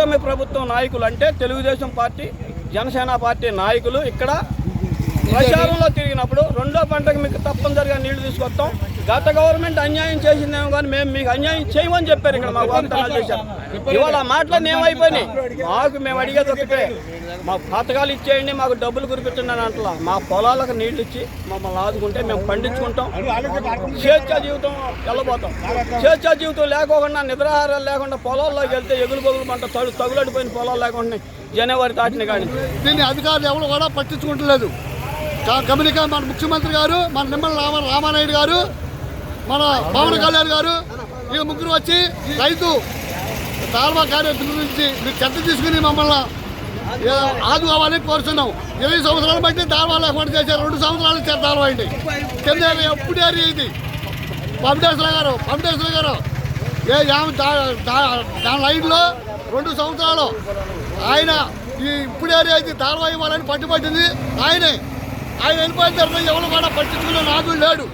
కూటమి ప్రభుత్వం నాయకులు అంటే తెలుగుదేశం పార్టీ జనసేన పార్టీ నాయకులు ఇక్కడ ప్రచారంలో తిరిగినప్పుడు రెండో పంటకు మీకు తప్పనిసరిగా నీళ్ళు తీసుకొస్తాం. గత గవర్నమెంట్ అన్యాయం చేసిందేమో కానీ మేము మీకు అన్యాయం చేయమని చెప్పారు ఇక్కడ మాకు వాగ్దానాలు చేశారు ఇవాళ ఆ మాటలన్నీ ఏమైపోయినాయి మాకు మేము అడిగేది ఒకటే. మా పథకాలు ఇచ్చేయండి మాకు డబ్బులు కురిపించండి అంటలా మా పొలాలకు నీళ్ళు ఇచ్చి మమ్మల్ని ఆదుకుంటే మేము పండించుకుంటాం. స్వేచ్ఛ జీవితం వెళ్ళబోతాం. స్వేచ్ఛ జీవితం లేకోకుండా నిద్రాహారాలు లేకుండా పొలాల్లోకి వెళ్తే ఎగులు బొగులు పంట తగు తగులడిపోయిన పొలాలు లేకుండా జనవరి తాటిని కానీ దీన్ని అధికారులు ఎవరు కూడా పట్టించుకుంటలేదు. కా- కమ్యూనికా మన ముఖ్యమంత్రి గారు మన నిమ్మల రామ రామానాయుడు గారు మన పవన్ కళ్యాణ్ గారు ఈ ముగ్గురు వచ్చి రైతు తాల్వా కార్యక్రమం నుంచి మీరు చెత్త తీసుకుని మమ్మల్ని ఆదు ఆదుకోవాలని కోరుతున్నాం ఇరవై సంవత్సరాలు బట్టి తాల్వా లేకుండా చేశారు. రెండు సంవత్సరాలు చెత్త దాల్వా అయింది కింద ఎప్పుడు ఇది? పంపేశ్వర గారు పంపేశ్వర గారు. ఏ దాని లైన్లో రెండు సంవత్సరాలు. ఆయన ఈ ఇప్పుడు ఏరియా అయితే తాల్వా ఇవ్వాలని పట్టుబట్టింది. ఆయనే. ఆయన వెళ్ళిపోయిన తర్వాత ఎవరు కూడా పట్టించుకునే నాకు లేడు.